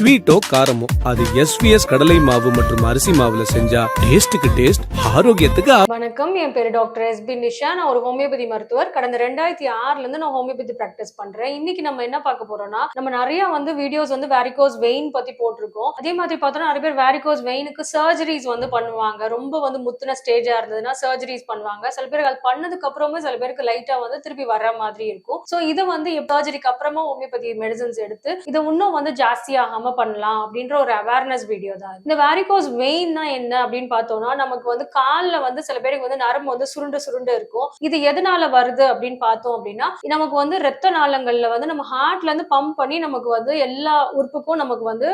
ஸ்வீட்டோ காரமோ அது எஸ்விஎஸ் கடலை மாவு மற்றும் அரிசி மாவுல செஞ்சா டேஸ்டுக்கு டேஸ்ட் ஆரோக்கியத்துக்கு வணக்கம். என் பேரு டாக்டர் எஸ் பி நிஷா. நான் ஒரு ஹோமியோபதி மருத்துவர். கடந்த ரெண்டாயிரத்தி ஆறுல இருந்து நான் ஹோமியோபதி பிராக்டிஸ் பண்றேன். இன்னைக்கு நம்ம என்ன பார்க்க போறோம்னா நம்ம நிறைய வந்து வீடியோஸ் வந்து வேரிகோஸ் வெயின் பத்தி போட்டிருக்கோம். அதே மாதிரி பார்த்தோம்னா நிறைய பேர் வேரிகோஸ் வெயினுக்கு சர்ஜரிஸ் வந்து பண்ணுவாங்க. ரொம்ப வந்து முத்தின ஸ்டேஜா இருந்ததுன்னா சர்ஜரிஸ் பண்ணுவாங்க. சில பேருக்கு அது பண்ணதுக்கு அப்புறமே சில பேருக்கு லைட்டா வந்து திருப்பி வர்ற மாதிரி இருக்கும். ஸோ இதை வந்து சர்ஜரிக்கு அப்புறமா ஹோமியோபதி மெடிசன்ஸ் எடுத்து இதை இன்னும் வந்து ஜாஸ்தி ஆகாம பண்ணலாம் அப்படின்ற ஒரு அவேர்னஸ் வீடியோ தான் இந்த வேரிகோஸ் வெயின்னா என்ன அப்படின்னு பார்த்தோம்னா நமக்கு வந்து காலில் வந்து சில பேருக்கு வந்து நரம்பு வந்து சுருண்டு சுருண்டு இருக்கும். இது எதனால வருது அப்படின்னு பார்த்தோம் அப்படின்னா நமக்கு வந்து ரத்த நாளங்கள்ல வந்து நம்ம ஹார்ட்ல இருந்து பம்ப் பண்ணி நமக்கு வந்து எல்லா உறுப்புக்கும் நமக்கு வந்து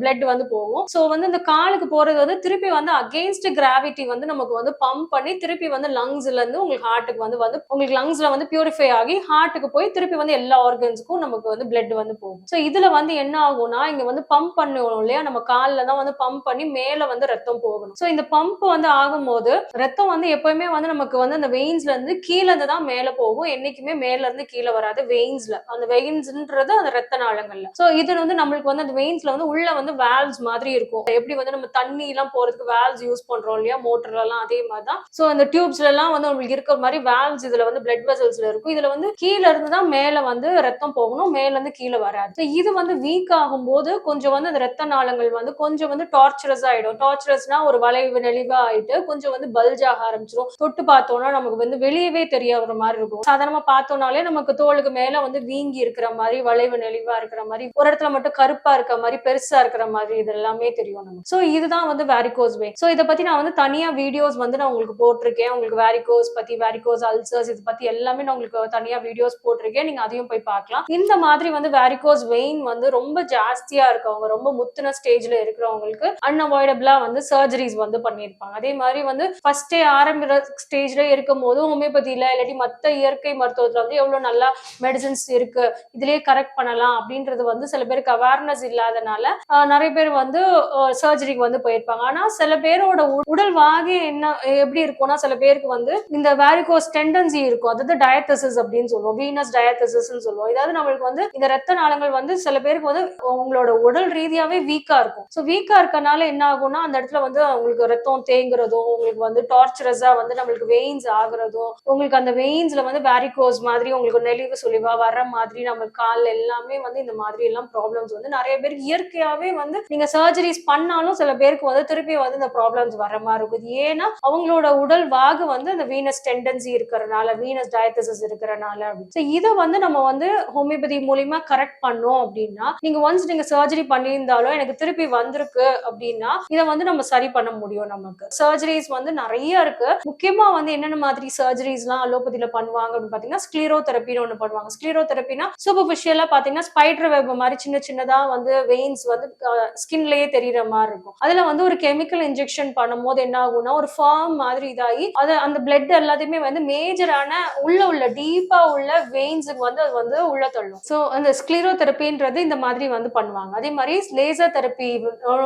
பிளட் வந்து போகும். ஸோ வந்து இந்த காலுக்கு போறது வந்து திருப்பி வந்து அகெயின்ஸ்ட் கிராவிட்டி வந்து நமக்கு வந்து பம்ப் பண்ணி திருப்பி வந்து லங்ஸ்ல இருந்து உங்களுக்கு ஹார்ட்டுக்கு வந்து வந்து உங்களுக்கு லங்ஸ்ல வந்து பியூரிஃபை ஆகி ஹார்ட்டுக்கு போய் திருப்பி வந்து எல்லா ஆர்கன்ஸுக்கும் நமக்கு வந்து பிளட் வந்து போகும். ஸோ இதுல வந்து என்ன ஆகும்னா இங்க வந்து பம்ப் பண்ணுவோம் இல்லையா? நம்ம காலில் தான் வந்து பம்ப் பண்ணி மேல வந்து ரத்தம் போகணும். ஸோ இந்த பம்ப் வந்து ஆகும்போது ரத்தம் வந்து எப்பவுமே வந்து நமக்கு வந்து அந்த வெயின்ஸ்ல இருந்து கீழே இருந்து தான் மேல போகும். என்னைக்குமே மேல இருந்து கீழே வராது வெயின்ஸ்ல அந்த வெயின்ஸ்ன்றது அந்த ரத்த நாளங்கள்ல. ஸோ இது வந்து நம்மளுக்கு வந்து அந்த வெயின்ஸ்ல வந்து உள்ள வந்து வேல்வ்ஸ் மாதிரி இருக்கும். எப்படி வந்து நம்ம தண்ணி எல்லாம் போறதுக்கு வேல்வ்ஸ் யூஸ் பண்றோம் இல்லையா? மோட்டர்ல எல்லாம் அதே மாதிரி தான். ஸோ அந்த டியூப்ஸ்ல எல்லாம் வந்து நம்மளுக்கு இருக்கிற மாதிரி வேல்வ்ஸ் இதுல வந்து பிளட் வெசல்ஸ்ல இருக்கும். இதுல வந்து கீழே இருந்து தான் மேல வந்து ரத்தம் போகணும். மேல இருந்து கீழே வராது. இது வந்து வீக் ஆகும்போது கொஞ்சம் வந்து அந்த ரத்த நாளங்கள் வந்து கொஞ்சம் வந்து டார்ச்சரஸ் ஆயிடும். டார்ச்சரஸ்னா ஒரு வளைவு நெளிவா ஆயிட்டு கொஞ்சம் வந்து பல்ஜ் ஆக ஆரம்பிச்சிடும் தொட்டு பார்த்தோம்னா நமக்கு வந்து வெளியவே வர மாதிரி இருக்கும். சாதாரணமா பார்த்தோம்னாலே நமக்கு தோலுக்கு மேல வந்து வீங்கி இருக்கிற மாதிரி வளைவு நெளிவா இருக்கிற மாதிரி ஒரு இடத்துல மட்டும் கருப்பா இருக்கிற மாதிரி பெருசா இருக்கிற மாதிரி இது எல்லாமே தெரியும் நமக்கு. சோ இதுதான் வந்து வேரிகோஸ் வே சோ இதை பத்தி நான் வந்து தனியா வீடியோஸ் வந்து நான் உங்களுக்கு போட்டிருக்கேன். உங்களுக்கு வேரிகோஸ் பத்தி வேரிகோஸ் அல்சர்ஸ் இது பத்தி எல்லாமே நான் உங்களுக்கு தனியா வீடியோஸ் போட்டிருக்கேன். நீங்க அதையும் போய் பார்க்கலாம். இந்த மாதிரி வந்து வேரிகோஸ் வெயின் வந்து ரொம்ப ஜாஸ்தியா இருக்கவங்க ரொம்ப முத்தின ஸ்டேஜ்ல இருக்கிறவங்களுக்கு அன்அவாய்டபிளா வந்து சர்ஜரிஸ் வந்து பண்ணியிருப்பாங்க. அதே மாதிரி வந்து ஃபர்ஸ்டே ஆரம்பிக்கிற ஸ்டேஜ்ல இருக்கும் போது ஹோமியோபதியில இல்லாட்டி மற்ற இயற்கை மருத்துவத்துல வந்து எவ்வளவு நல்லா மெடிசன்ஸ் இருக்கு இதுலயே கரெக்ட் பண்ணலாம் அப்படின்றது வந்து சில பேருக்கு அவேர்னஸ் இல்லாதனால நிறைய பேர் வந்து சர்ஜரிக்கு வந்து போயிருப்பாங்க. ஆனா சில பேரோட உடல் வாகை என்ன எப்படி இருக்கும்னா சில பேருக்கு வந்து இந்த வேரிகோஸ் டெண்டன்சி இருக்கும். அதாவது டயத்தசிஸ் அப்படின்னு சொல்லுவோம். வீனஸ் டயத்தசிஸ் சொல்லுவோம். இதாவது நம்மளுக்கு வந்து இந்த ரத்த நாளங்கள் வந்து சில பேருக்கு வந்து உங்களோட உடல் ரீதியாவே வீக்கா இருக்கும். ஸோ வீக்கா இருக்கனால என்ன ஆகும்னா அந்த இடத்துல வந்து அவங்களுக்கு ரத்தம் தேங்குறதும் உங்களுக்கு வந்து டார்ச்சரஸா வந்து நம்மளுக்கு வெயின்ஸ் ஆகுறதும் உங்களுக்கு அந்த வெயின்ஸ்ல வந்து வேரிகோஸ் மாதிரி உங்களுக்கு நெளிவு சுழிவா வர மாதிரி நம்ம கால் எல்லாமே வந்து இந்த மாதிரி எல்லாம் ப்ராப்ளம்ஸ் வந்து நிறைய பேருக்கு இயற்கையாவே வந்து நீங்க சர்ஜரிஸ் பண்ணாலும் சில பேருக்கு வந்து திருப்பி வந்து இந்த ப்ராப்ளம்ஸ் வர மாதிரி இருக்கும். ஏன்னா அவங்களோட உடல் வாகு வந்து அந்த வீனஸ் டெண்டன்சி இருக்கிறனால வீனஸ் டயத்தசிஸ் இருக்கிறனால அப்படின்னு. இதை வந்து நம்ம வந்து ஹோமியோபதி மூலியமா கரெக்ட் பண்ணோம் அப்படின்னா நீங்க ஒன்ஸ் நீங்க சர்ஜரி பண்ணியிருந்தாலும் எனக்கு திருப்பி வந்திருக்கு அப்படின்னா இதை வந்து நம்ம சரி பண்ண முடியும் நமக்கு. சர்ஜரிஸ் வந்து நிறைய இருக்கு. முக்கியமா வந்து என்னென்ன மாதிரி சர்ஜரிஸ்லாம் அலோபதியில பண்ணுவாங்க அப்படின்னு பாத்தீங்கன்னா ஸ்க்ளீரோ தெரப்பின்னு ஒன்று பண்ணுவாங்க. ஸ்க்ளீரோ தெரப்பினா சூப்பர்ஃபிஷியலா பாத்தீங்கன்னா ஸ்பைடர் வெப் மாதிரி சின்ன சின்னதா வந்து வெயின்ஸ் வந்து ஸ்கின்லயே தெரியற மாதிரி இருக்கும். அதுல வந்து ஒரு கெமிக்கல் இன்ஜெக்ஷன் பண்ணும் போது என்ன ஆகும்னா ஒரு ஃபார்ம் மாதிரி இதாகி அது அந்த பிளட் எல்லாத்தையுமே வந்து மேஜரான உள்ள உள்ள டீப்பா உள்ள வெயின்ஸுக்கு வந்து அது வந்து உள்ள தள்ளும். ஸோ அந்த ஸ்க்ளீரோ தெரப்பின்றது இந்த மாதிரி வந்து பண்ணுவாங்க. அதே மாதிரி லேசர் தெரப்பி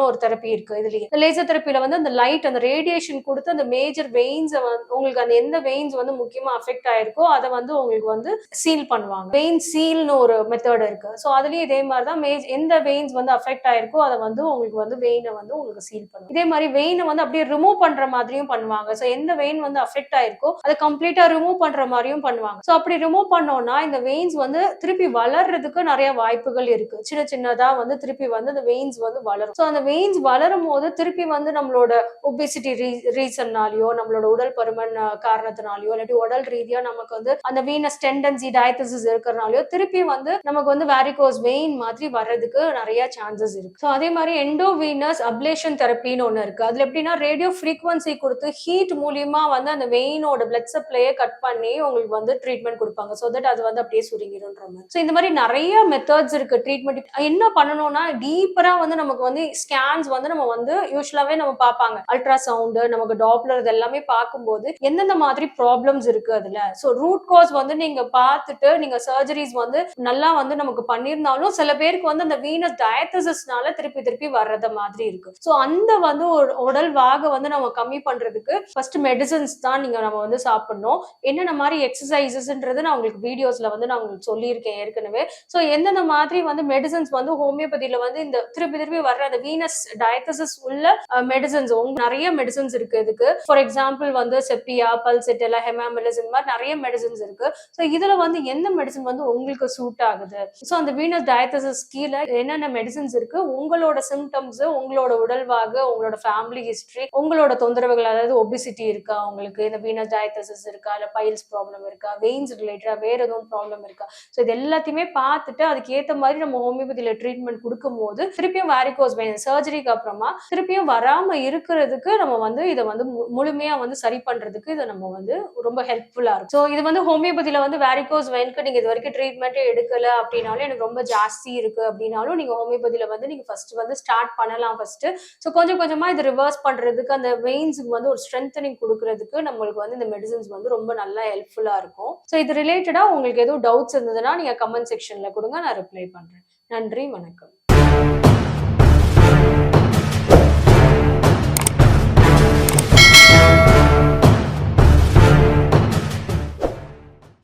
ஒரு தெரப்பி இருக்கு இதுலயே இந்த லேசர் தெரப்பியில வந்து அந்த லைட் அந்த ரேடியேஷன் கொடுத்து அந்த மேஜர் வெயின்ஸை வந்து உங்களுக்கு அந்த எந்த வெயின்ஸ் வந்து முக்கியமா அஃபெக்ட் ஆயிருக்கோ அதை வந்து உங்களுக்கு வந்து சீல் பண்ணுவாங்க. வெயின் சீல்னு ஒரு மெத்தட் இருக்கு. ஸோ அதுலயும் இதே மாதிரி தான் மேஜ் எந்த வெயின்ஸ் வந்து அஃபெக்ட் ஆயிருக்கோ அதை வந்து உங்களுக்கு வந்து வெயினை வந்து உங்களுக்கு சீல் பண்ணும் இதே மாதிரி வெயினை வந்து அப்படியே ரிமூவ் பண்ற மாதிரியும் பண்ணுவாங்க. ஸோ எந்த வெயின் வந்து அஃபெக்ட் ஆயிருக்கோ அதை கம்ப்ளீட்டா ரிமூவ் பண்ற மாதிரியும் பண்ணுவாங்க. ஸோ அப்படி ரிமூவ் பண்ணோம்னா இந்த வெயின்ஸ் வந்து திருப்பி வளர்றதுக்கு நிறைய வாய்ப்புகள் இருக்கு. சின்ன சின்னதா வந்து திருப்பி வந்து அந்த வெயின்ஸ் வந்து வளரும். ஸோ அந்த வெயின்ஸ் வளரும் போது திருப்பி வந்து நம்மளோட ஒபிசிட்டி ரீசன்னாலேயோ நம்மளோட உடல் பருமன் காரணத்தினாலயோ இல்லாட்டி உடல் ரீதியா நமக்கு வந்து அந்த வீனஸ் டெண்டன்சி டயத்தசிஸ் இருக்கிறனாலயோ திருப்பி வந்து நமக்கு வந்து வேரிகோஸ் வெயின் மாதிரி வர்றதுக்கு நிறைய சான்சஸ் இருக்கு. ஸோ அதே மாதிரி எண்டோவீனஸ் அப்ளேஷன் தெரப்பின்னு ஒன்று இருக்கு. அதுல எப்படின்னா ரேடியோ ஃப்ரீக்வன்சி கொடுத்து ஹீட் மூலியமா வந்து அந்த வெயினோட பிளட் சப்ளையை கட் பண்ணி உங்களுக்கு வந்து ட்ரீட்மெண்ட் கொடுப்பாங்க. ஸோ தட் அது வந்து அப்படியே சுருங்கிடும்ன்ற மாதிரி. ஸோ இந்த மாதிரி நிறைய மெத்தட்ஸ் இருக்கு ட்ரீட்மெண்ட் என்ன பண்ணணும் பண்ணோம்னா டீப்பரா வந்து நமக்கு வந்து ஸ்கேன்ஸ் வந்து நம்ம வந்து யூஸ்வலாவே நம்ம பார்ப்பாங்க. அல்ட்ரா சவுண்டு நமக்கு டாப்லர் இது எல்லாமே பார்க்கும்போது எந்தெந்த மாதிரி ப்ராப்ளம்ஸ் இருக்கு அதுல. ஸோ ரூட் காஸ் வந்து நீங்க பார்த்துட்டு நீங்க சர்ஜரிஸ் வந்து நல்லா வந்து நமக்கு பண்ணியிருந்தாலும் சில பேருக்கு வந்து அந்த வீனஸ் டயத்தசிஸ்னால திருப்பி திருப்பி வர்றத மாதிரி இருக்கு. ஸோ அந்த வந்து ஒரு உடல் வாக வந்து நம்ம கம்மி பண்றதுக்கு ஃபர்ஸ்ட் மெடிசன்ஸ் தான் நீங்க நம்ம வந்து சாப்பிடணும். என்னென்ன மாதிரி எக்ஸசைசஸ்ன்றது நான் உங்களுக்கு வீடியோஸ்ல வந்து நான் உங்களுக்கு சொல்லியிருக்கேன் ஏற்கனவே. ஸோ எந்தெந்த மாதிரி வந்து மெடிசன்ஸ் வந்து ஹோமியோபதி ஹோமியோபதியில வந்து இந்த திருப்பி திருப்பி வர்ற அந்த வீனஸ் டயத்தசிஸ் உள்ள மெடிசன்ஸ் நிறைய மெடிசன்ஸ் இருக்கு இதுக்கு. ஃபார் எக்ஸாம்பிள் வந்து செப்பியா பல்செட்டெல்லா ஹெமாமிலஸ் இந்த மாதிரி நிறைய மெடிசன்ஸ் இருக்கு. ஸோ இதுல வந்து எந்த மெடிசன் வந்து உங்களுக்கு சூட் ஆகுது? ஸோ அந்த வீனஸ் டயத்தசிஸ் கீழே என்னென்ன மெடிசன்ஸ் இருக்கு? உங்களோட சிம்டம்ஸ் உங்களோட உடல்வாகு உங்களோட ஃபேமிலி ஹிஸ்டரி உங்களோட தொந்தரவுகள் அதாவது ஒபிசிட்டி இருக்கா உங்களுக்கு? இந்த வீனஸ் டயத்தசிஸ் இருக்கா? இல்ல பைல்ஸ் ப்ராப்ளம் இருக்கா? வெயின்ஸ் ரிலேட்டடா வேற எதுவும் ப்ராப்ளம் இருக்கா? ஸோ இது எல்லாத்தையுமே பார்த்துட்டு அதுக்கு ஏற்ற மாதிரி நம்ம ஹோமியோபதியில ட்ரீட்மெண்ட் கொடுக்கும் போது திருப்பியும் வேரிகோஸ் வெயின் சர்ஜரிக்கு அப்புறமா திருப்பியும் வராம இருக்கிறதுக்கு நம்ம வந்து இதை வந்து மு- முழுமையா வந்து சரி பண்றதுக்கு இதை நம்ம வந்து ரொம்ப ஹெல்ப்ஃபுல்லா இருக்கும். ஸோ இது வந்து ஹோமியோபதியில வந்து வேரிகோஸ் வெயின்க்கு நீங்க இது வரைக்கும் ட்ரீட்மெண்ட்டே எடுக்கல அப்படின்னாலும் எனக்கு ரொம்ப ஜாஸ்தி இருக்கு அப்படின்னாலும் நீங்க ஹோமியோபதியில வந்து நீங்க ஃபர்ஸ்ட் வந்து ஸ்டார்ட் பண்ணலாம் ஃபர்ஸ்ட் ஸோ கொஞ்சம் கொஞ்சமா இது ரிவர்ஸ் பண்றதுக்கு அந்த வெயின்ஸுக்கு வந்து ஒரு ஸ்ட்ரென்தனிங் கொடுக்கறதுக்கு நம்மளுக்கு வந்து இந்த மெடிசன்ஸ் வந்து ரொம்ப நல்லா ஹெல்ப்ஃபுல்லா இருக்கும். ஸோ இது ரிலேட்டடா உங்களுக்கு எதுவும் டவுட்ஸ் இருந்ததுன்னா நீங்க கமெண்ட் செக்ஷன்ல கொடுங்க நான் ரிப்ளை பண்றேன். நன்றி வணக்கம்.